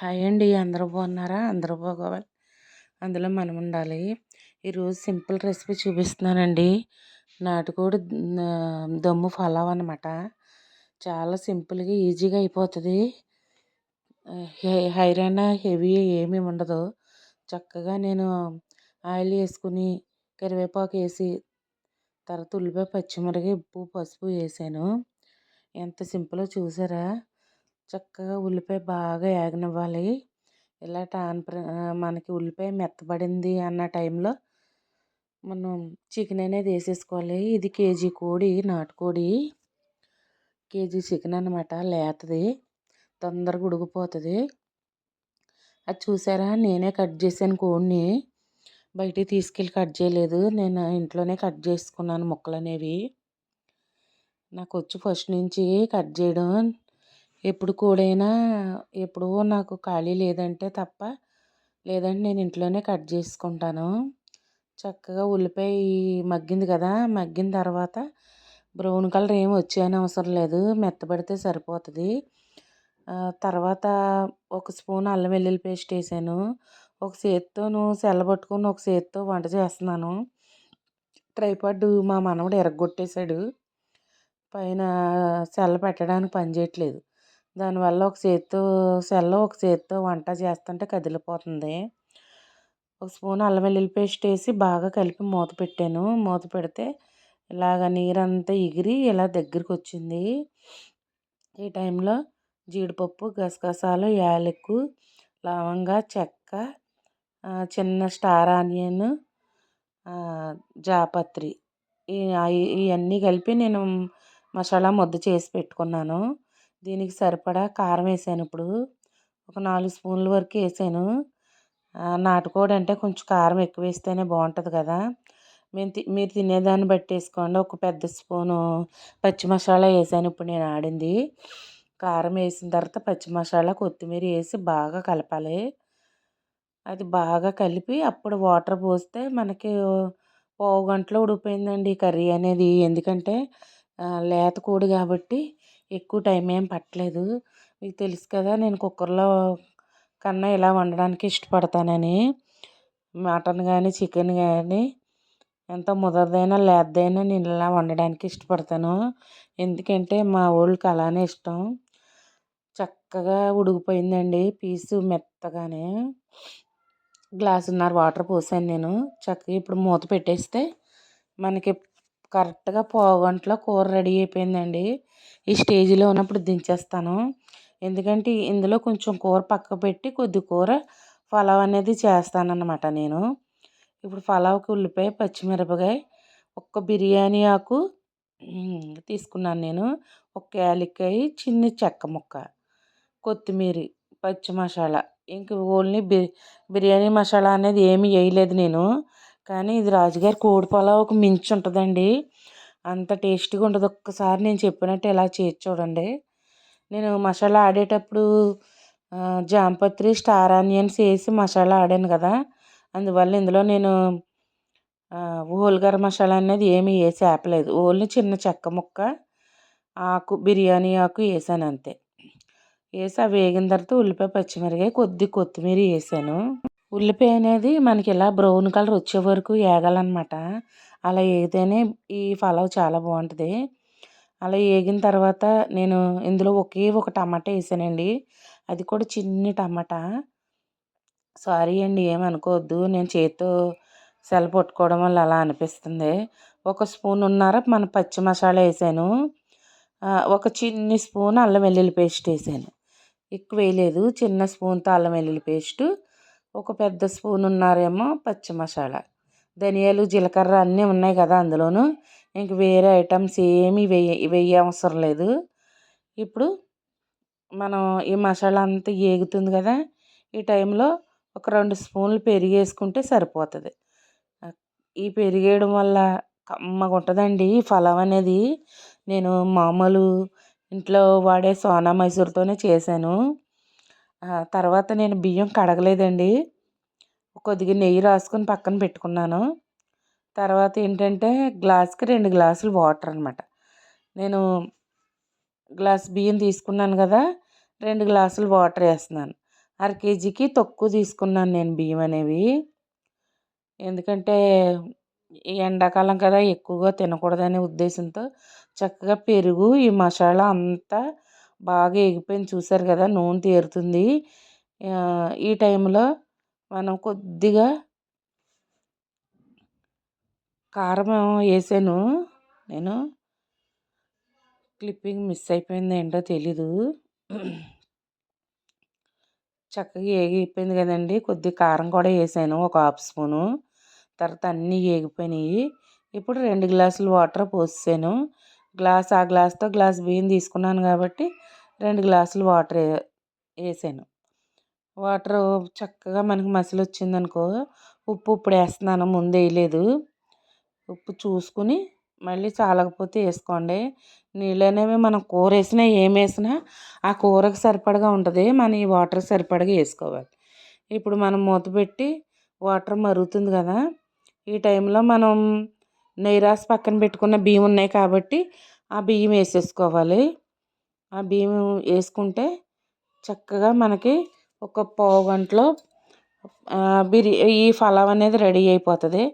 Hi అండి. అందరూ బాగున్నారా? అందరూ బాగోవాలి. అందులో మనం ఉండాలి. ఈరోజు సింపుల్ రెసిపీ చూపిస్తున్నానండి. నాటుకోడి దమ్ము ఫలావ్ అనమాట చాలా సింపుల్గా ఈజీగా అయిపోతుంది. హైరానా హెవీ ఏమీ ఉండదు. చక్కగా నేను ఆయిల్ వేసుకుని కరివేపాకు వేసి తర్వాత ఉల్లిపాయ పచ్చిమిరపకాయ ఉప్పు పసుపు వేసాను. ఎంత సింపుల్లో చూసారా? చక్కగా ఉల్లిపాయ బాగా వేగనివ్వాలి ఇలా టాన్ మనకి ఉల్లిపాయ మెత్తబడింది అన్న టైంలో మనం చికెన్ అనేది వేసేసుకోవాలి. ఇది కేజీ కోడి నాటుకోడి కేజీ చికెన్ అనమాట లేతది తొందరగా ఉడికిపోతుంది. అది చూసారా? నేనే కట్ చేశాను కోడిని. బయటికి తీసుకెళ్ళి కట్ చేయలేదు. నేను ఇంట్లోనే కట్ చేసుకున్నాను ముక్కలు అనేవి నాకు వచ్చి ఫస్ట్ నుంచి కట్ చేయడం ఎప్పుడు కూడైనా ఎప్పుడూ నాకు ఖాళీ లేదంటే తప్ప లేదంటే నేను ఇంట్లోనే కట్ చేసుకుంటాను. చక్కగా ఉల్లిపాయ మగ్గింది కదా మగ్గిన తర్వాత బ్రౌన్ కలర్ ఏమి వచ్చేయని అవసరం లేదు మెత్తబడితే సరిపోతుంది. తర్వాత ఒక స్పూన్ అల్లం వెల్లుల్లి పేస్ట్ వేసాను. ఒక చేత్తోను సెల్లబట్టుకొని ఒక చేత్తో వంట చేస్తున్నాను. ట్రైపాడ్ మా మనవడు ఎరగొట్టేశాడు. పైన సెల్ల పెట్టడానికి పని చేయట్లేదు. దానివల్ల ఒక చేత్తో సెల్ ఒక చేత్తో వంట చేస్తుంటే కదిలిపోతుంది. ఒక స్పూన్ అల్లం వెల్లుల్లి పేస్ట్ వేసి బాగా కలిపి మూత పెట్టాను. మూత పెడితే ఇలాగ నీరంతా ఎగిరి ఇలా దగ్గరికి వచ్చింది. ఈ టైంలో జీడిపప్పు గసగసాలు యాలక్కు లవంగా చెక్క చిన్న స్టార్ ఆనియన్ జాపత్రి. ఇవన్నీ కలిపి నేను మసాలా ముద్ద చేసి పెట్టుకున్నాను. దీనికి సరిపడా కారం వేసాను ఇప్పుడు. ఒక నాలుగు స్పూన్ల వరకు వేసాను. నాటుకోడి అంటే కొంచెం కారం ఎక్కువ వేస్తేనే బాగుంటుంది కదా. మేము మీరు తినేదాన్ని బట్టి వేసుకోండి. ఒక పెద్ద స్పూను పచ్చి మసాలా వేసాను ఇప్పుడు నేను ఆడింది. కారం వేసిన తర్వాత పచ్చి మసాలా కొత్తిమీర వేసి బాగా కలపాలి. అది బాగా కలిపి అప్పుడు వాటర్ పోస్తే మనకి పావు గంటలో ఉడిపోయిందండి కర్రీ అనేది. ఎందుకంటే లేత కోడి కాబట్టి ఎక్కువ టైం ఏం పట్టలేదు. మీకు తెలుసు కదా నేను కుక్కర్లో కన్నా ఇలా వండడానికి ఇష్టపడతానని. మటన్ కానీ చికెన్ కానీ ఎంత ముదరదైనా లేదైనా నేను ఇలా వండడానికి ఇష్టపడతాను. ఎందుకంటే మా వాళ్ళకి అలానే ఇష్టం. చక్కగా ఉడికిపోయిందండి పీసు మెత్తగానే. గ్లాసున్నర వాటర్ పోసాను నేను. చక్కగా ఇప్పుడు మూత పెట్టేస్తే మనకి కరెక్ట్గా పావు గంటలో కూర రెడీ అయిపోయిందండి. ఈ స్టేజ్లో ఉన్నప్పుడు దించేస్తాను. ఎందుకంటే ఇందులో కొంచెం కూర పక్క పెట్టి కొద్ది కూర పలావ్ అనేది చేస్తానన్నమాట నేను. ఇప్పుడు పలావ్కి ఉల్లిపాయ పచ్చిమిరపకాయ ఒక్క బిర్యానీ ఆకు తీసుకున్నాను నేను. ఒక యాలక్కాయ చిన్న చెక్క ముక్క కొత్తిమీర పచ్చి మసాలా. ఇంక ఓన్లీ బి బిర్యానీ మసాలా అనేది ఏమీ వేయలేదు నేను. కానీ ఇది రాజుగారి కోడి పలావ్కి మించి ఉంటుందండి. అంత టేస్టీగా ఉంటుంది ఒక్కసారి నేను చెప్పినట్టు ఇలా చేసి చూడండి. నేను మసాలా ఆడేటప్పుడు జాంపత్రి స్టార్ ఆనియన్స్ వేసి మసాలా ఆడాను కదా. అందువల్ల ఇందులో నేను ఓల్గర మసాలా అనేది ఏమీ వేసి ఆపలేదు. ఓన్లీ చిన్న చెక్క ముక్క ఆకు బిర్యానీ ఆకు వేసాను అంతే. వేసి అవి వేగిన తర్వాత ఉల్లిపాయ పచ్చిమిరకాయ కొద్ది కొత్తిమీర వేసాను. ఉల్లిపాయ అనేది మనకి ఇలా బ్రౌన్ కలర్ వచ్చే వరకు వేగాలన్నమాట అలా వేగితేనే ఈ పలావ్ చాలా బాగుంటుంది. అలా వేగిన తర్వాత నేను ఇందులో ఒకే ఒక టమాటా వేసానండి అది కూడా చిన్ని టమాటా. సారీ అండి ఏమనుకోవద్దు నేను చేతితో సెల పట్టుకోవడం వల్ల అలా అనిపిస్తుంది. ఒక స్పూన్ ఉన్నార మన పచ్చి మసాలా వేసాను ఒక చిన్ని స్పూన్ అల్లం వెల్లుల్లి పేస్ట్ వేసాను ఎక్కువ వేయలేదు. చిన్న స్పూన్తో అల్లం వెల్లుల్లి పేస్టు ఒక పెద్ద స్పూన్ ఉన్నారేమో పచ్చి మసాలా. ధనియాలు జీలకర్ర అన్నీ ఉన్నాయి కదా అందులోను. ఇంక వేరే ఐటమ్స్ ఏమీ వేయ వేయ అవసరం లేదు. ఇప్పుడు మనం ఈ మసాలా అంతా ఏగుతుంది కదా ఈ టైంలో ఒక రెండు స్పూన్లు పెరుగు వేసుకుంటే సరిపోతుంది. ఈ పెరిగేయడం వల్ల కమ్మగా ఉంటుందండి ఈ ఫలం అనేది. నేను మామూలు ఇంట్లో వాడే సోనా మైసూర్తోనే చేశాను. తర్వాత నేను బియ్యం కడగలేదండి. కొద్దిగా నెయ్యి రాసుకొని పక్కన పెట్టుకున్నాను. తర్వాత ఏంటంటే గ్లాస్కి రెండు గ్లాసులు వాటర్ అనమాట నేను గ్లాస్ బియ్యం తీసుకున్నాను కదా రెండు గ్లాసులు వాటర్ వేస్తున్నాను. అర కేజీకి తక్కువ తీసుకున్నాను నేను బియ్యం అనేవి. ఎందుకంటే ఎండాకాలం కదా ఎక్కువగా తినకూడదనే ఉద్దేశంతో చక్కగా పెరుగు ఈ మసాలా అంతా బాగా ఎగిపోయింది చూసారు కదా! నూనె తీరుతుంది. ఈ టైంలో మనం కొద్దిగా కారం వేసాను. నేను క్లిప్పింగ్ మిస్ అయిపోయింది ఏంటో తెలీదు. చక్కగా ఏగిపోయింది కదండి. కొద్ది కారం కూడా వేసాను. ఒక హాఫ్ స్పూను. తర్వాత అన్నీ ఏగిపోయినాయి. ఇప్పుడు రెండు గ్లాసులు వాటర్ పోసాను గ్లాస్ ఆ గ్లాస్తో గ్లాస్ బియ్యం తీసుకున్నాను కాబట్టి రెండు గ్లాసులు వాటర్ వేసాను వాటర్ చక్కగా మనకి మసిలి వచ్చిందనుకో ఉప్పు ఇప్పుడు వేస్తున్నాను ముందు వేయలేదు ఉప్పు చూసుకుని మళ్ళీ చాలకపోతే వేసుకోండి నీళ్ళు అనేవి మనం కూర వేసినా ఏం వేసినా ఆ కూరకు సరిపడగా ఉంటుంది. మన ఈ వాటర్ సరిపడగా వేసుకోవాలి ఇప్పుడు మనం మూత పెట్టి వాటర్ మరుగుతుంది కదా ఈ టైంలో మనం నెయ్యి రాసి పక్కన పెట్టుకున్న బియ్యం ఉన్నాయి కాబట్టి ఆ బియ్యం వేసేసుకోవాలి. ఆ బియ్యం వేసుకుంటే చక్కగా మనకి ఒక పావు గంటలో బిర్యా ఈ పలావ్ అనేది రెడీ అయిపోతుంది.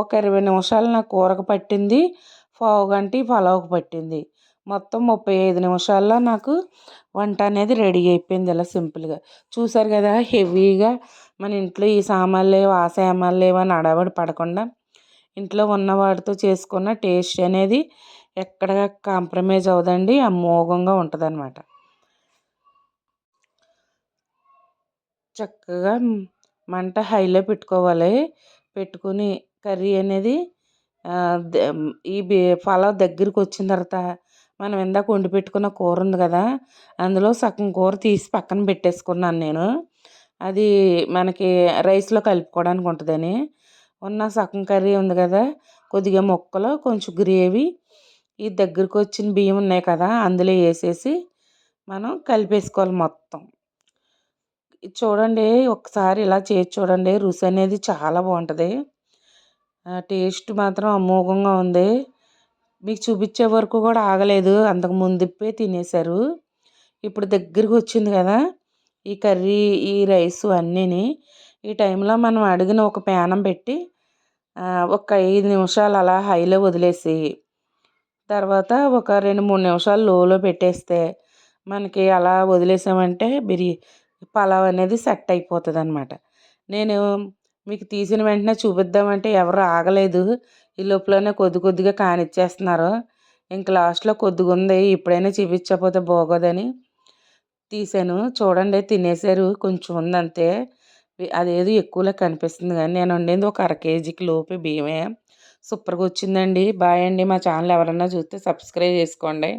ఒక ఇరవై నిమిషాలు నా కూరకు పట్టింది పావు గంట ఈ పలావ్కి పట్టింది. మొత్తం ముప్పై ఐదు నిమిషాల్లో నాకు వంట అనేది రెడీ అయిపోయింది ఇలా సింపుల్గా. చూసారు కదా హెవీగా మన ఇంట్లో ఈ సామాన్లు లేవు ఆ సామాన్లు లేవు అని అడవడి పడకుండా ఇంట్లో ఉన్న వాటితో చేసుకున్న టేస్ట్ అనేది ఎక్కడ కాంప్రమైజ్ అవ్వదండి అమోఘంగా ఉంటుంది అనమాట చక్కగా మంట హైలో పెట్టుకోవాలి. పెట్టుకుని కర్రీ అనేది ఈ పలావ్ దగ్గరికి వచ్చిన తర్వాత మనం ఇందాక వండి పెట్టుకున్న కూర ఉంది కదా అందులో సగం కూర తీసి పక్కన పెట్టేసుకున్నాను నేను. అది మనకి రైస్లో కలుపుకోవడానికి ఉంటుందని. ఉన్న సగం కర్రీ ఉంది కదా కొద్దిగా ముక్కలు కొంచెం గ్రేవీ ఈ దగ్గరికి వచ్చిన బియ్యం ఉన్నాయి కదా అందులో వేసేసి మనం కలిపేసుకోవాలి మొత్తం. చూడండి ఒకసారి ఇలా చేసి చూడండి రుచి అనేది చాలా బాగుంటుంది. టేస్ట్ మాత్రం అమోఘంగా ఉంది. మీకు చూపించే వరకు కూడా ఆగలేదు అంతకు ముందుపే తినేశారు. ఇప్పుడు దగ్గరికి వచ్చింది కదా ఈ కర్రీ ఈ రైస్ అన్నీని ఈ టైంలో మనం అడిగిన ఒక ప్యానం పెట్టి ఒక ఐదు నిమిషాలు అలా హైలో వదిలేసి తర్వాత ఒక రెండు మూడు నిమిషాలు లోలో పెట్టేస్తే మనకి అలా వదిలేసామంటే బిరి పలావ్ అనేది సెట్ అయిపోతుంది అనమాట నేను మీకు తీసిన వెంటనే చూపిద్దామంటే ఎవరు ఆగలేదు. ఈ లోపలనే కొద్ది కొద్దిగా కానిచ్చేస్తున్నారు ఇంక లాస్ట్లో కొద్దిగా ఉంది ఇప్పుడైనా చూపించకపోతే బాగోదని తీసాను. చూడండి తినేసారు కొంచెం ఉంది అంతే అదేదో ఎక్కువలో కనిపిస్తుంది కానీ నేను వండింది ఒక అర కేజీకి లోపే బియ్యమే. సూపర్గా వచ్చిందండి. బాయ్ అండి. మా ఛానల్ ఎవరన్నా చూస్తే సబ్స్క్రైబ్ చేసుకోండి.